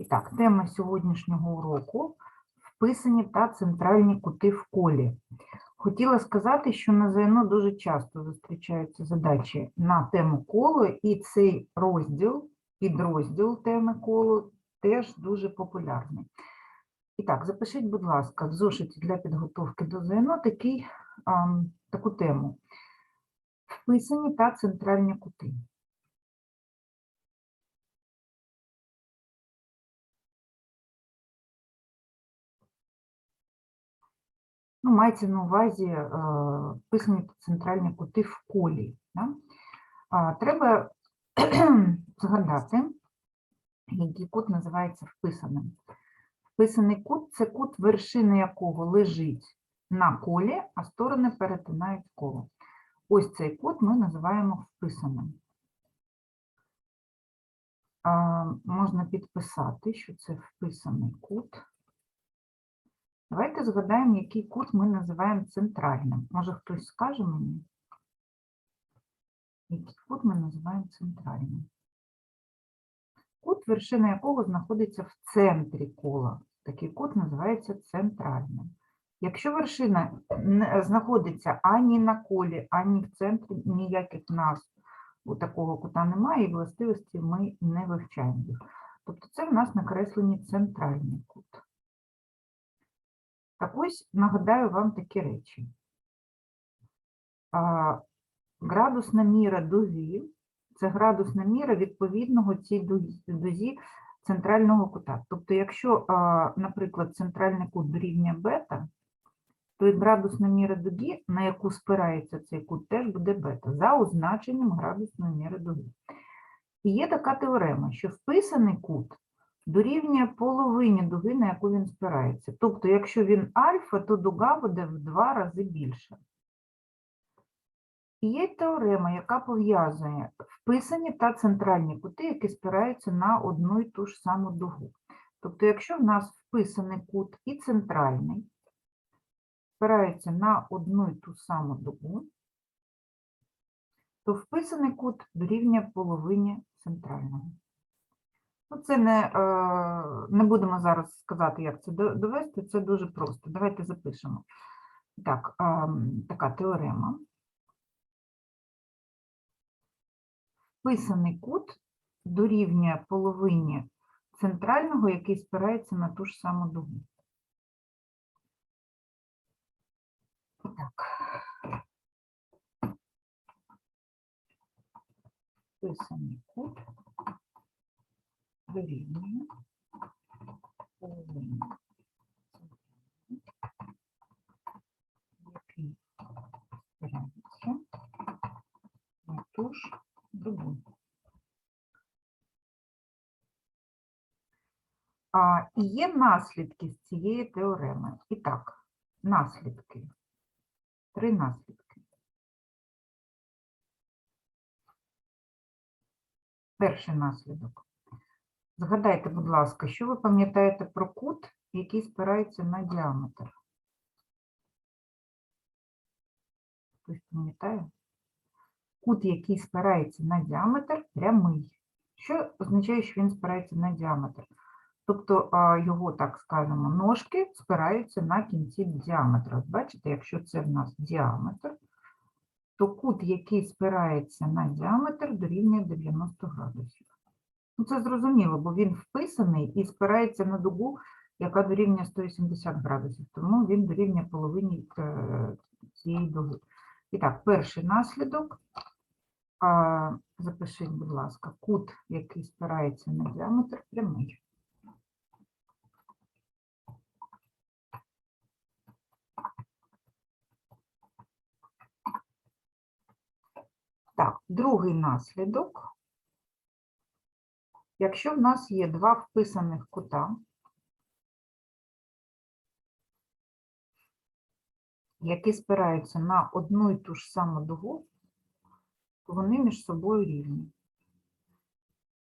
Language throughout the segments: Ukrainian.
І так, тема сьогоднішнього уроку вписані та центральні кути в колі. Хотіла сказати, що на ЗНО дуже часто зустрічаються задачі на тему коло, і цей розділ, підрозділ теми коло теж дуже популярний. І так, запишіть, будь ласка, в зошиті для підготовки до ЗНО такий, ам, таку тему. Вписані та центральні кути. Ну, мається на увазі е, вписані центральні кути в колі. Да? Треба згадати, який кут називається вписаним. Вписаний кут це кут, вершина якого лежить на колі, а сторони перетинають коло. Ось цей кут ми називаємо вписаним. Можна підписати, що це вписаний кут. Давайте згадаємо, який кут ми називаємо центральним. Може, хтось скаже мені? Який кут ми називаємо центральним? Кут, вершина якого знаходиться в центрі кола. Такий кут називається центральним. Якщо вершина знаходиться ані на колі, ані в центрі, ніяких нас у такого кута немає, і властивості ми не вивчаємо їх. Тобто це в нас накреслені центральний кут. Так ось нагадаю вам такі речі. Градусна міра дуги – це градусна міра відповідного цій дузі центрального кута. Тобто, якщо, наприклад, центральний кут дорівнює бета, то і градусна міра дуги, на яку спирається цей кут, теж буде бета, за означенням градусної міри дуги. І є така теорема, що вписаний кут дорівнює половині дуги, на яку він спирається. Тобто, якщо він альфа, то дуга буде в два рази більша. І є теорема, яка пов'язує вписані та центральні кути, які спираються на одну і ту ж саму дугу. Тобто, якщо в нас вписаний кут і центральний, спираються на одну і ту саму дугу, то вписаний кут дорівнює половині центрального. Ну, це не, е, не будемо зараз сказати, як це довести, це дуже просто. Давайте запишемо. Так, ем, така теорема. Вписаний кут дорівнює половині центрального, який спирається на ту ж саму дугу. Так. Вписаний кут дорівнює половині який спирається на ту ж. А, і є наслідки з цієї теореми. І так, наслідки. Три наслідки. Перший наслідок. Згадайте, будь ласка, що ви пам'ятаєте про кут, який спирається на діаметр? Хтось пам'ятає? Кут, який спирається на діаметр, прямий. Що означає, що він спирається на діаметр? Тобто його, так скажемо, ножки спираються на кінці діаметра. Бачите, якщо це в нас діаметр, то кут, який спирається на діаметр, дорівнює 90 градусів. Ну, це зрозуміло, бо він вписаний і спирається на дугу, яка дорівнює 180 градусів, тому він дорівнює половині е, цієї дуги. І так, перший наслідок. Запишіть, будь ласка, кут, який спирається на діаметр, прямий. Так, другий наслідок. Якщо в нас є два вписаних кута, які спираються на одну і ту ж саму дугу, то вони між собою рівні.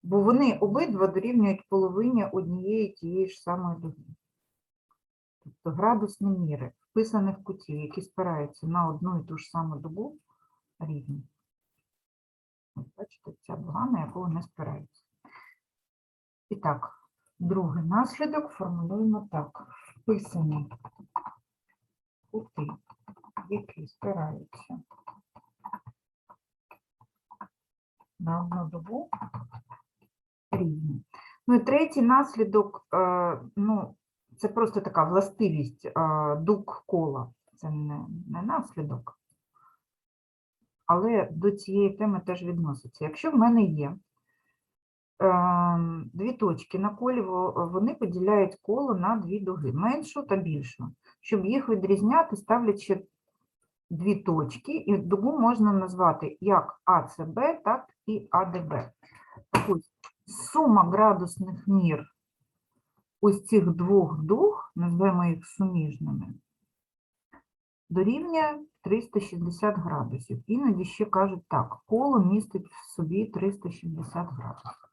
Бо вони обидва дорівнюють половині однієї тієї ж самої дуги. Тобто градусні міри вписаних кутів, які спираються на одну і ту ж саму дугу, рівні. Бачите, ця дуга, на яку вони спираються. І так, Другий наслідок формулюємо так. Вписані кути, які спираються на одну добу рівні. Ну і третій наслідок, е, ну, це просто така властивість е, дуг кола. Це не, не наслідок. Але до цієї теми теж відноситься. Якщо в мене є дві точки на колі, вони поділяють коло на дві дуги, меншу та більшу. Щоб їх відрізняти, ставлять ще дві точки, і дугу можна назвати як АЦБ, так і АДБ. Сума градусних мір ось цих двох дуг, назвемо їх суміжними, дорівнює 360 градусів. Іноді ще кажуть так, коло містить в собі 360 градусів.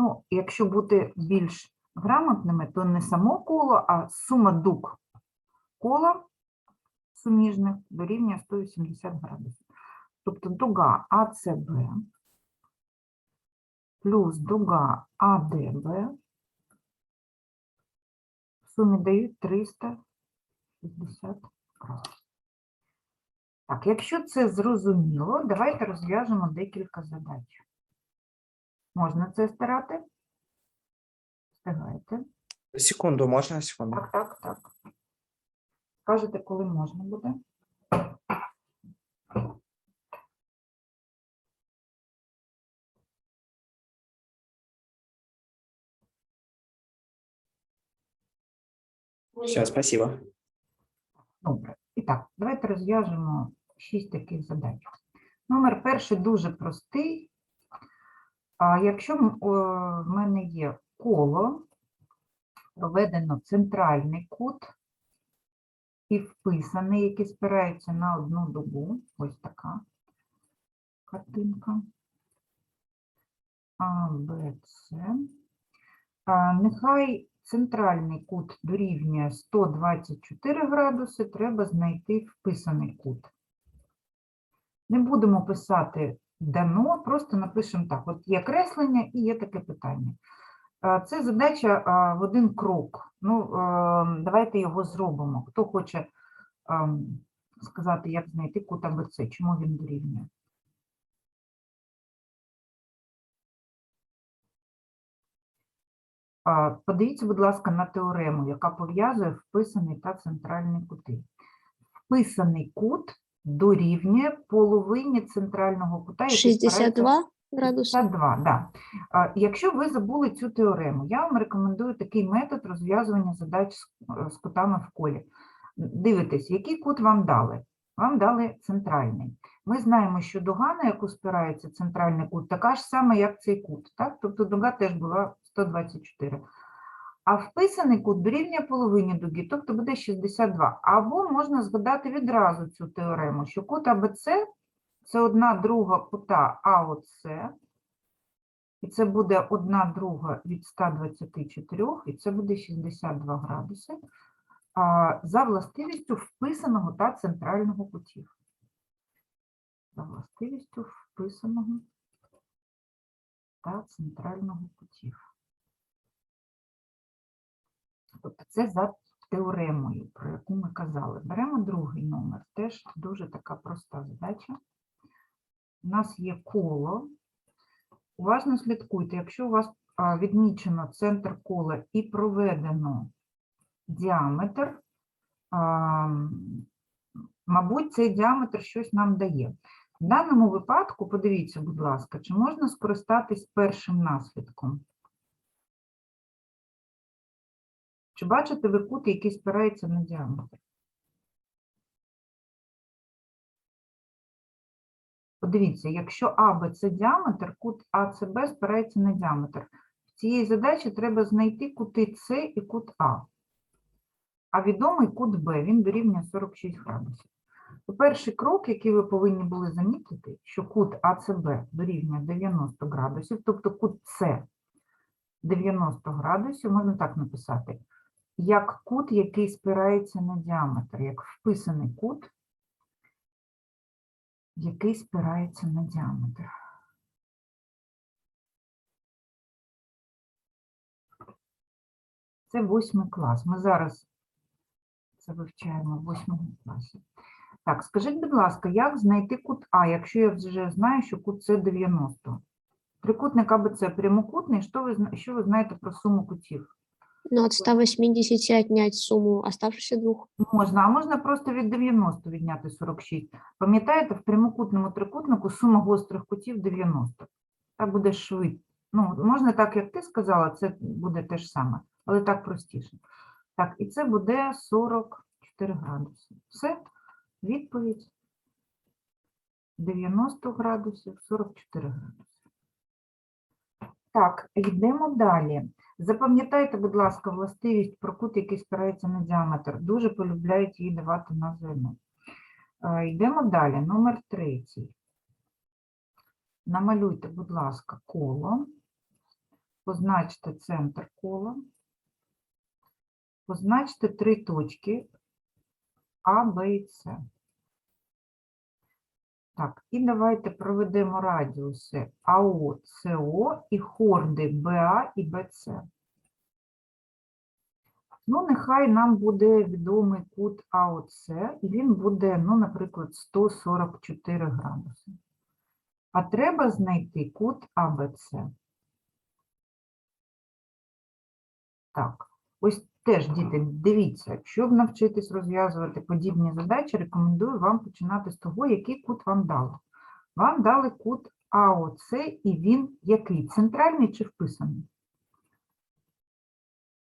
Ну, якщо бути більш грамотними, то не само коло, а сума дуг кола суміжних дорівнює 180 градусів. Тобто дуга АЦБ плюс дуга АДБ в сумі дають 360 градусів. Так, якщо це зрозуміло, давайте розв'яжемо декілька задач. Можна це стирати? Встигаєте? Секунду, можна секунду? Так, так, так. Скажете, коли можна буде? Все, спасибо. Добре. І так, давайте розв'яжемо шість таких задач. Номер перший дуже простий. А якщо в мене є коло, проведено центральний кут і вписаний, який спирається на одну дугу, ось така картинка. А, Б, С. Нехай центральний кут дорівнює 124 градуси, треба знайти вписаний кут. Не будемо писати дано, просто напишемо так: от є креслення і є таке питання. Це задача в один крок. Ну, е, давайте його зробимо. Хто хоче сказати, як знайти кут АБЦ, чому він дорівнює? Подивіться, будь ласка, на теорему, яка пов'язує вписаний та центральний кути. Вписаний кут дорівнює половині центрального кута. який спирається 62 градуси. 52, да. А, Якщо ви забули цю теорему, я вам рекомендую такий метод розв'язування задач з, з кутами в колі. Дивитесь, який кут вам дали? Вам дали центральний. Ми знаємо, що дуга, на яку спирається центральний кут, така ж сама, як цей кут. Так? Тобто дуга теж була 124. А вписаний кут дорівнює половині дуги, тобто буде 62. Або можна згадати відразу цю теорему, що кут АБЦ це одна друга кута АОЦ, і це буде одна друга від 124, і це буде 62 градуси, за властивістю вписаного та центрального кутів. За властивістю вписаного та центрального кутів. Тобто це за теоремою, про яку ми казали. Беремо другий номер, теж дуже така проста задача. У нас є коло. Уважно слідкуйте, якщо у вас відмічено центр кола і проведено діаметр, мабуть, цей діаметр щось нам дає. В даному випадку, подивіться, будь ласка, чи можна скористатись першим наслідком? Чи бачите ви кут, який спирається на діаметр? Подивіться, якщо АБ це діаметр, кут АЦБ спирається на діаметр. В цій задачі треба знайти кути С і кут А. А відомий кут Б, він дорівнює 46 градусів. Перший крок, який ви повинні були замітити, що кут АЦБ дорівнює 90 градусів, тобто кут С 90 градусів, можна так написати, як кут, який спирається на діаметр, як вписаний кут, який спирається на діаметр. Це восьмий клас. Ми зараз це вивчаємо в восьмому класі. Так, скажіть, будь ласка, як знайти кут А, якщо я вже знаю, що кут С 90? Трикутник АБЦ прямокутний. Що ви, що ви знаєте про суму кутів? Ну, от 180 отнять сумму оставшихся двух. Можна, а можна просто від 90 відняти 46. Пам'ятаєте, в прямокутному трикутнику сума гострих кутів 90. Так буде швидко. Ну, можна так, як ти сказала, це буде те ж саме, але так простіше. Так, і це буде 44 градуси. Все, відповідь 90 градусів, 44 градуси. Так, йдемо далі. Запам'ятайте, будь ласка, властивість про кут, який спирається на діаметр. Дуже полюбляють її давати на ЗНО. Е, Йдемо далі. Номер третій. Намалюйте, будь ласка, коло. Позначте центр кола. Позначте три точки А, Б і С. Так, і давайте проведемо радіуси АО, СО і хорди БА і БЦ. Ну, нехай нам буде відомий кут АОЦ, і він буде, ну, наприклад, 144 градуси. А треба знайти кут АБЦ. Так, ось теж, діти, дивіться, щоб навчитись розв'язувати подібні задачі, рекомендую вам починати з того, який кут вам дали. Вам дали кут АОЦ, і він який? Центральний чи вписаний?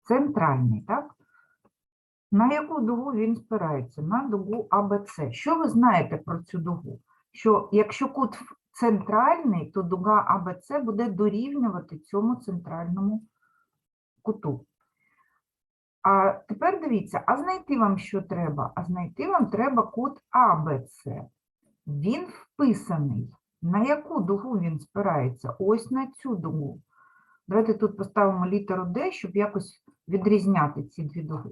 Центральний, так? На яку дугу він спирається? На дугу АБЦ. Що ви знаєте про цю дугу? Що якщо кут центральний, то дуга АБЦ буде дорівнювати цьому центральному куту. А тепер дивіться, а знайти вам що треба? А знайти вам треба кут АБЦ. Він вписаний. На яку дугу він спирається? Ось на цю дугу. Давайте тут поставимо літеру Д, щоб якось відрізняти ці дві дуги.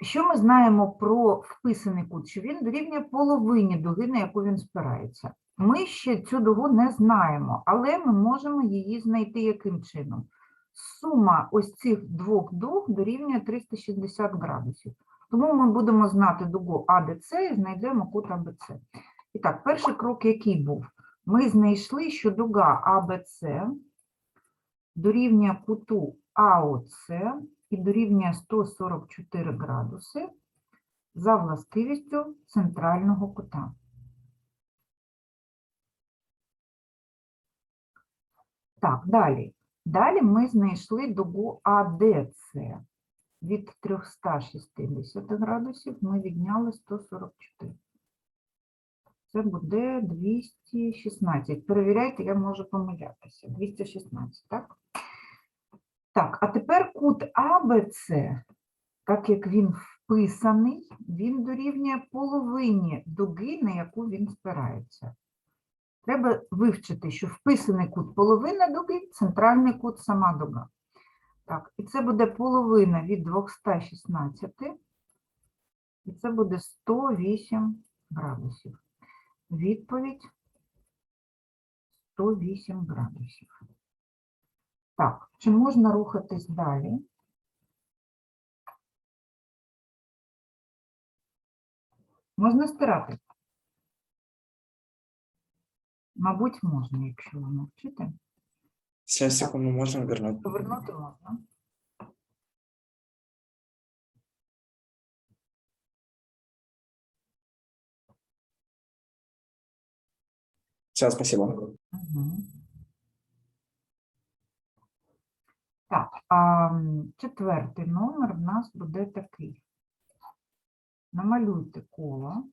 Що ми знаємо про вписаний кут? Що він дорівнює половині дуги, на яку він спирається. Ми ще цю дугу не знаємо, але ми можемо її знайти яким чином? Сума ось цих двох дуг дорівнює 360 градусів. Тому ми будемо знати дугу АДЦ і знайдемо кут АБЦ. І так, перший крок який був? Ми знайшли, що дуга АБЦ дорівнює куту АОЦ і дорівнює 144 градуси за властивістю центрального кута. Так, далі. Далі ми знайшли дугу АДЦ. Від 360 градусів ми відняли 144. Це буде 216. Перевіряйте, я можу помилятися. 216, так? Так, а тепер кут АБЦ, так як він вписаний, він дорівнює половині дуги, на яку він спирається. Треба вивчити, що вписаний кут половина дуги, центральний кут сама дуга. Так, і це буде половина від 216, і це буде 108 градусів. Відповідь 108 градусів. Так, чи можна рухатись далі? Можна стирати? Мабуть, можна, якщо ви навчите. Сейчас, секунду, можно вернуть? Повернути можна. Все, спасибо. Мгм. Так, а четвертий номер в нас буде такий. Намалюйте коло.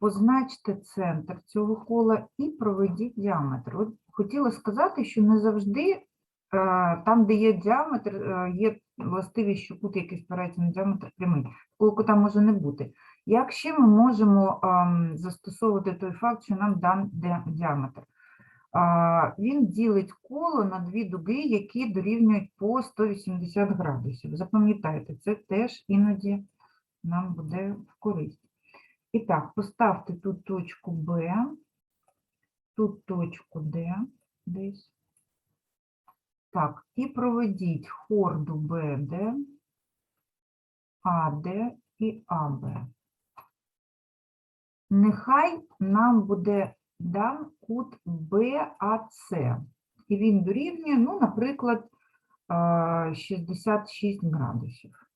Позначте центр цього кола і проведіть діаметр. От хотіла сказати, що не завжди е, там, де є діаметр, е, є властивість, що кут, який спирається на діаметр прямий. Такого кута може не бути. Як ще ми можемо ем, застосовувати той факт, що нам дан діаметр? А, Він ділить коло на дві дуги, які дорівнюють по 180 градусів. Запам'ятайте, це теж іноді нам буде в користь. І так, поставте тут точку Б, тут точку Д десь. Так, і проведіть хорду БД, АД і АБ. Нехай нам буде дан кут БАЦ. І він дорівнює, ну, наприклад, 66 градусів.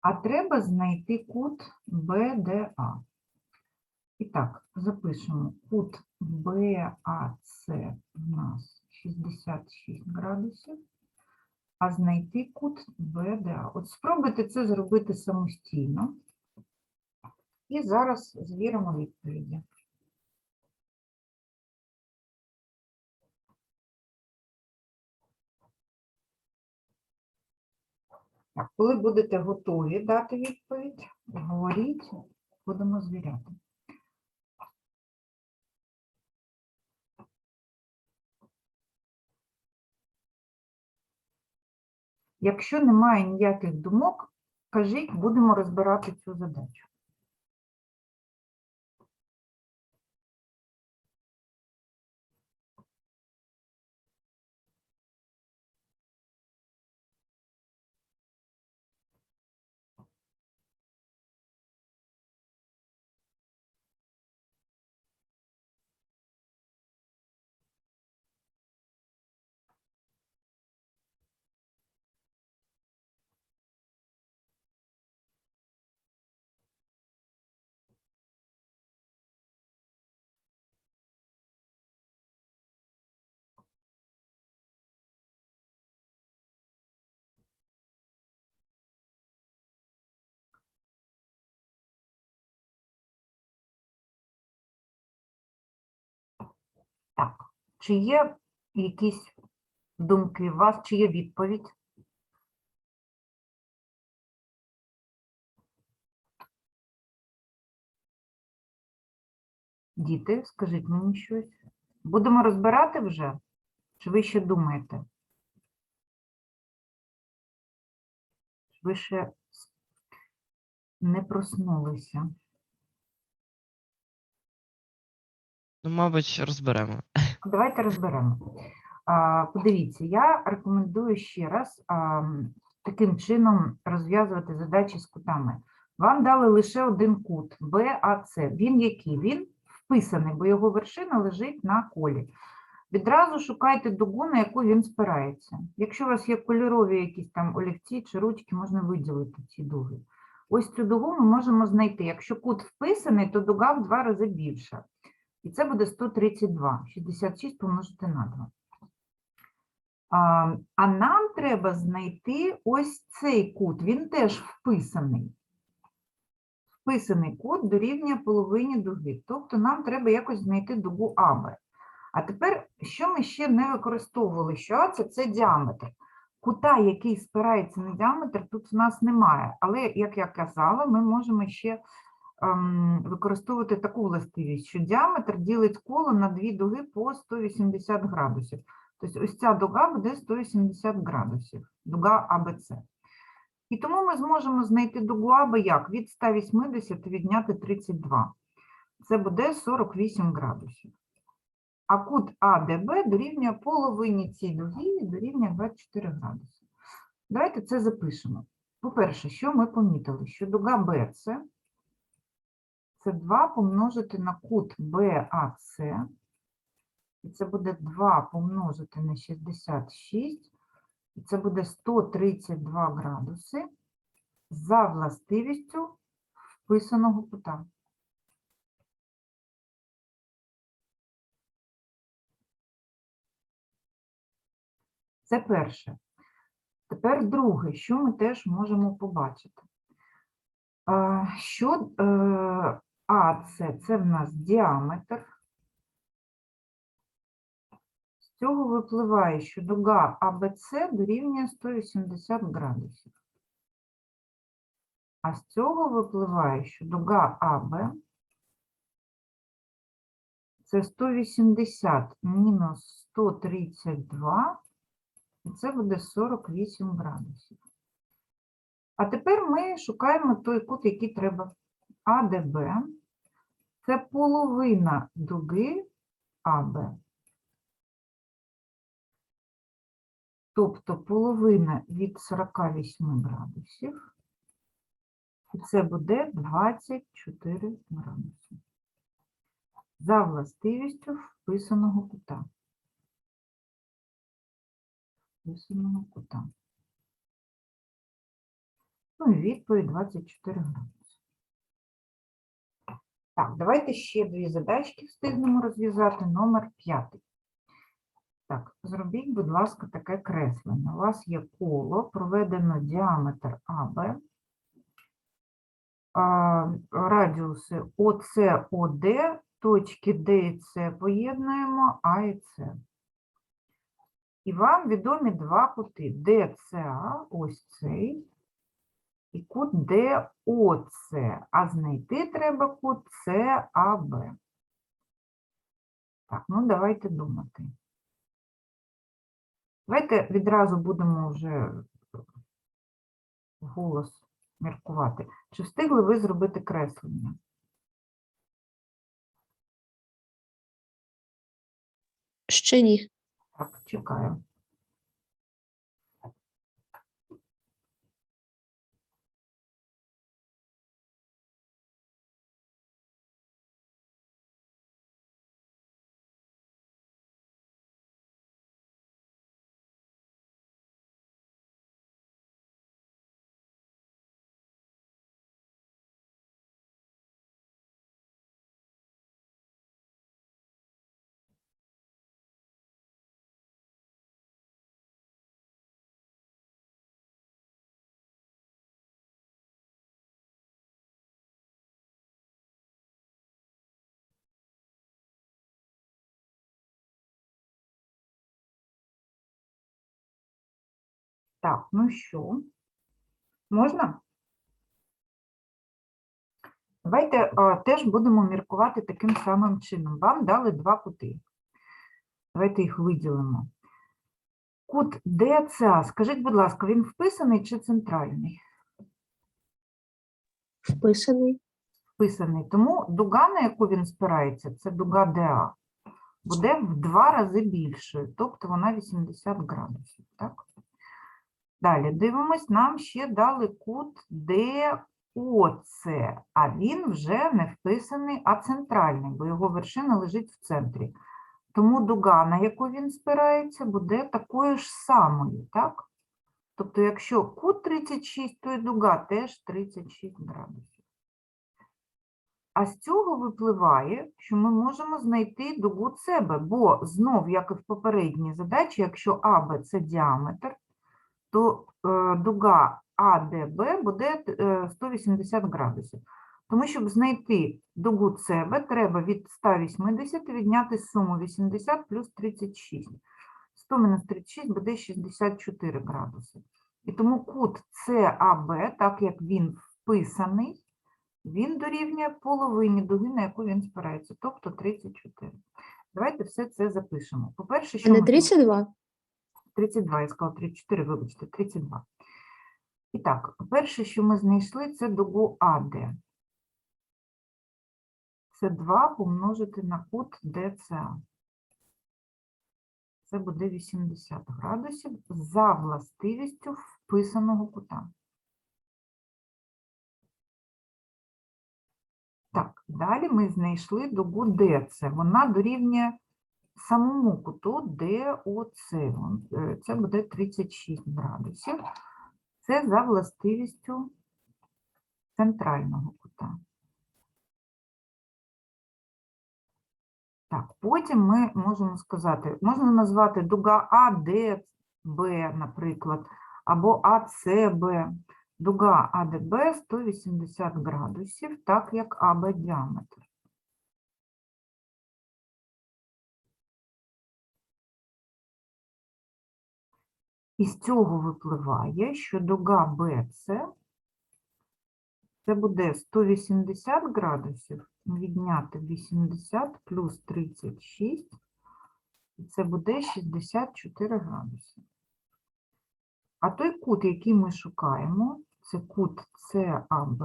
А треба знайти кут БДА. І так, запишемо кут БАЦ у нас 66 градусів, а знайти кут БДА. От спробуйте це зробити самостійно. І зараз звіримо відповіді. Так, коли будете готові дати відповідь, говоріть, будемо звіряти. Якщо немає ніяких думок, кажіть, будемо розбирати цю задачу. Так, чи є якісь думки у вас, чи є відповідь? Діти, скажіть мені щось. Будемо розбирати вже? Чи ви ще думаєте? Чи Ви ще не проснулися? Ну, мабуть, розберемо. Давайте розберемо. Подивіться, я рекомендую ще раз таким чином розв'язувати задачі з кутами. Вам дали лише один кут БАЦ. Він який? Він вписаний, бо його вершина лежить на колі. Відразу шукайте дугу, на яку він спирається. Якщо у вас є кольорові якісь там олівці чи ручки, можна виділити ці дуги. Ось цю дугу ми можемо знайти. Якщо кут вписаний, то дуга в два рази більша. І це буде 132. 66 помножити на 2. А, а нам треба знайти ось цей кут. Він теж вписаний. Вписаний кут дорівнює половині дуги. Тобто нам треба якось знайти дугу АБ. А тепер, що ми ще не використовували? Що це, це діаметр. Кута, який спирається на діаметр, тут в нас немає. Але, як я казала, ми можемо ще використовувати таку властивість, що діаметр ділить коло на дві дуги по 180 градусів. Тобто ось ця дуга буде 180 градусів, дуга АБЦ. І тому ми зможемо знайти дугу АБ як? Від 180 відняти 32. Це буде 48 градусів. А кут АДБ дорівнює половині цієї дуги і дорівнює 24 градуси. Давайте це запишемо. По-перше, що ми помітили? Що дуга БЦ це 2 помножити на кут БАЦ, і це буде 2 помножити на 66, і це буде 132 градуси за властивістю вписаного кута. Це перше. Тепер друге, що ми теж можемо побачити. Що АЦ це в нас діаметр. З цього випливає, що дуга АБЦ дорівнює 180 градусів. А з цього випливає, що дуга АБ це 180 мінус 132, і це буде 48 градусів. А тепер ми шукаємо той кут, який треба. АДБ – це половина дуги АБ. Тобто половина від 48 градусів. І це буде 24 градуси. За властивістю вписаного кута. Вписаного кута. Ну і відповідь 24 градуси. Так, давайте ще дві задачки встигнемо розв'язати. Номер п'ятий. Так, зробіть, будь ласка, таке креслення. У вас є коло, проведено діаметр АБ, радіуси ОС, ОД, точки Д і С поєднуємо А і С. І вам відомі два кути ДЦА, ось цей, і кут ДОЦ, а знайти треба кут САБ. Так, ну давайте думати. Давайте відразу будемо вже голос міркувати. Чи встигли ви зробити креслення? Ще ні. Так, чекаю. Так, ну що? Можна? Давайте а, теж будемо міркувати таким самим чином. Вам дали два кути. Давайте їх виділимо. Кут ДЦА, скажіть, будь ласка, він вписаний чи центральний? Вписаний. Вписаний. Тому дуга, на яку він спирається, це дуга ДА, буде в два рази більшою, тобто вона 80 градусів. Так? Далі дивимось, нам ще дали кут ДОЦ, а він вже не вписаний, а центральний, бо його вершина лежить в центрі. Тому дуга, на яку він спирається, буде такою ж самою, так? Тобто, якщо кут 36, то і дуга теж 36 градусів. А з цього випливає, що ми можемо знайти дугу себе, бо знов, як і в попередній задачі, якщо АБ це діаметр, то е, дуга АДБ буде е, 180 градусів. Тому, щоб знайти дугу СБ, треба від 180 відняти суму 80 плюс 36. 100 мінус 36 буде 64 градуси. І тому кут САБ, так як він вписаний, він дорівнює половині дуги, на яку він спирається, тобто 34. Давайте все це запишемо. По-перше, А не 32? 32, я сказала 34, вибачте, 32. І так, перше, що ми знайшли, це дугу АД. Це 2 помножити на кут ДЦА. Це буде 80 градусів за властивістю вписаного кута. Так, далі ми знайшли дугу ДЦ. Вона дорівнює самому куту ДОЦ. Вон, е, Це буде 36 градусів. Це за властивістю центрального кута. Так, потім ми можемо сказати, можна назвати дуга АДБ, наприклад, або АЦБ. Дуга АДБ 180 градусів, так як АБ діаметр. І з цього випливає, що дуга БЦ це буде 180 градусів відняти 80 плюс 36, і це буде 64 градуси. А той кут, який ми шукаємо, це кут САБ.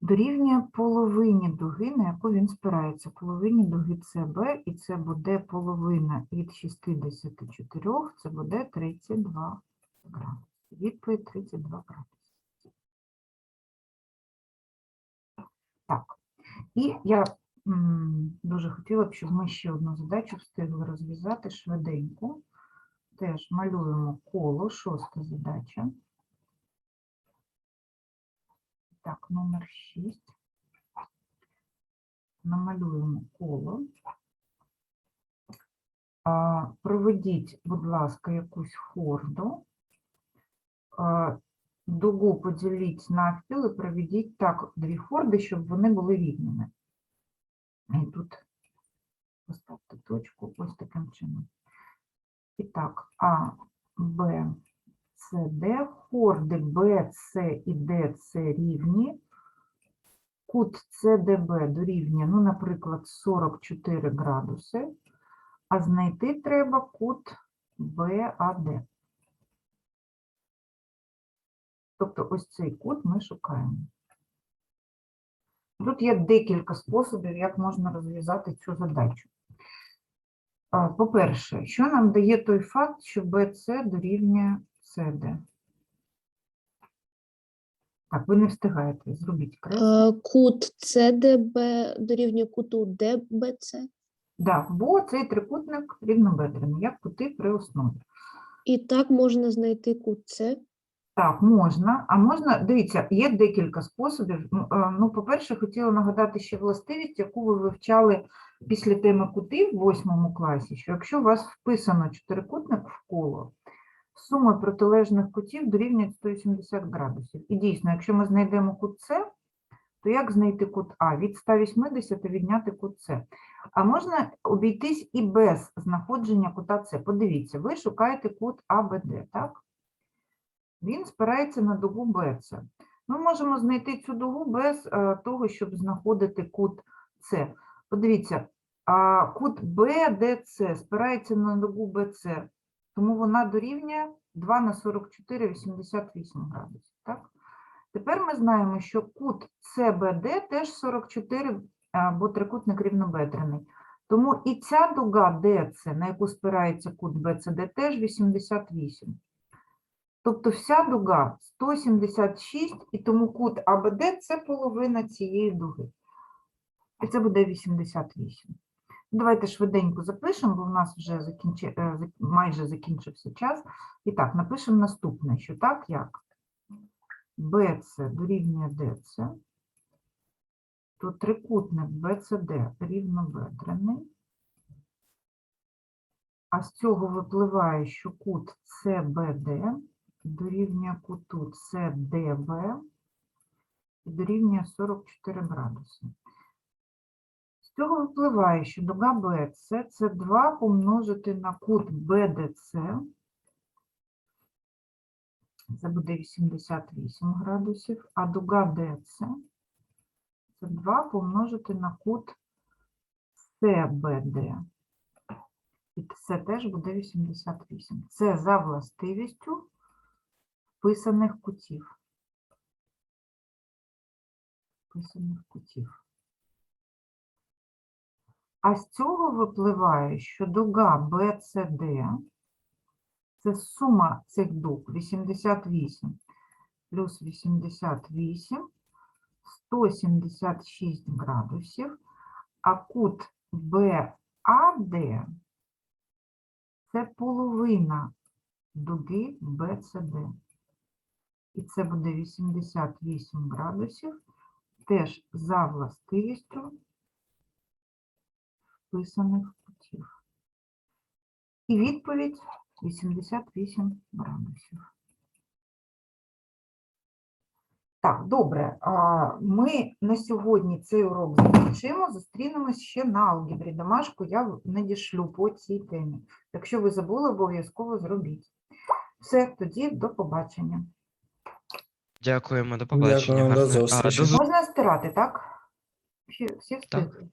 Дорівнює половині дуги, на яку він спирається. Половині дуги СБ, і це буде половина від 64, це буде 32 градуси. Відповідь 32 градуси. Так, і я дуже хотіла б, щоб ми ще одну задачу встигли розв'язати швиденько. Теж малюємо коло, шоста задача. Так, номер 6. Намалюємо коло. Проведіть, будь ласка, якусь хорду. Дугу поділіть навпіл і проведіть так дві хорди, щоб вони були рівними. І тут поставте точку ось таким чином. І так, А, Б, Д, хорди С і це рівні. Кут СДБ дорівнює, ну, наприклад, 44 градуси, а знайти треба кут БАД. Тобто ось цей кут ми шукаємо. Тут є декілька способів, як можна розв'язати цю задачу. По-перше, що нам дає той факт, що BC дорівнює CD? Так, ви не встигаєте, зробіть кресло. Е, Кут ЦДБ дорівнює куту ДБЦ. Так, бо цей трикутник рівнобедрений, як кути при основі. І так можна знайти кут С. Так, можна. А можна, дивіться, є декілька способів. Ну, е, Ну, по-перше, хотіла нагадати ще властивість, яку ви вивчали після теми кути в восьмому класі, що якщо у вас вписано чотирикутник в коло, сума протилежних кутів дорівнює 180 градусів. І дійсно, якщо ми знайдемо кут С, то як знайти кут А? Від 180 відняти кут С. А можна обійтись і без знаходження кута С. Подивіться, ви шукаєте кут АБД, так? Він спирається на дугу БЦ. Ми можемо знайти цю дугу без е, того, щоб знаходити кут С. Подивіться, кут БДЦ спирається на дугу БЦ, тому вона дорівнює 2 на 44, 88 градусів. Так? Тепер ми знаємо, що кут СБД теж 44, а, бо трикутник рівнобедрений. Тому і ця дуга ДЦ, на яку спирається кут БЦД, теж 88. Тобто вся дуга 176, і тому кут АБД це половина цієї дуги. І це буде 88. Давайте швиденько запишемо, бо в нас вже закінчи... е, майже закінчився час. І так, напишемо наступне, що так, як BC дорівнює DC, то трикутник BCD рівнобедрений. А з цього випливає, що кут CBD дорівнює куту CDB і дорівнює 44 градуси. З цього випливає, що дуга BC це 2 помножити на кут BDC, це буде 88 градусів, а дуга DC це 2 помножити на кут CBD. І це теж буде 88. Це за властивістю вписаних кутів. Вписаних кутів. А з цього випливає, що дуга BCD це сума цих дуг 88 плюс 88 176 градусів, а кут BAD це половина дуги BCD. І це буде 88 градусів, теж за властивістю вписаних кутів. І відповідь 88 градусів. Так, добре. Ми на сьогодні цей урок закінчимо. Зустрінемось ще на алгебрі. Домашку я надішлю по цій темі. Якщо ви забули, обов'язково зробіть. Все, тоді до побачення. Дякуємо, до побачення. Дякую, до а, зустрічі. до Можна стирати, так? Всі, всі Так. встигли?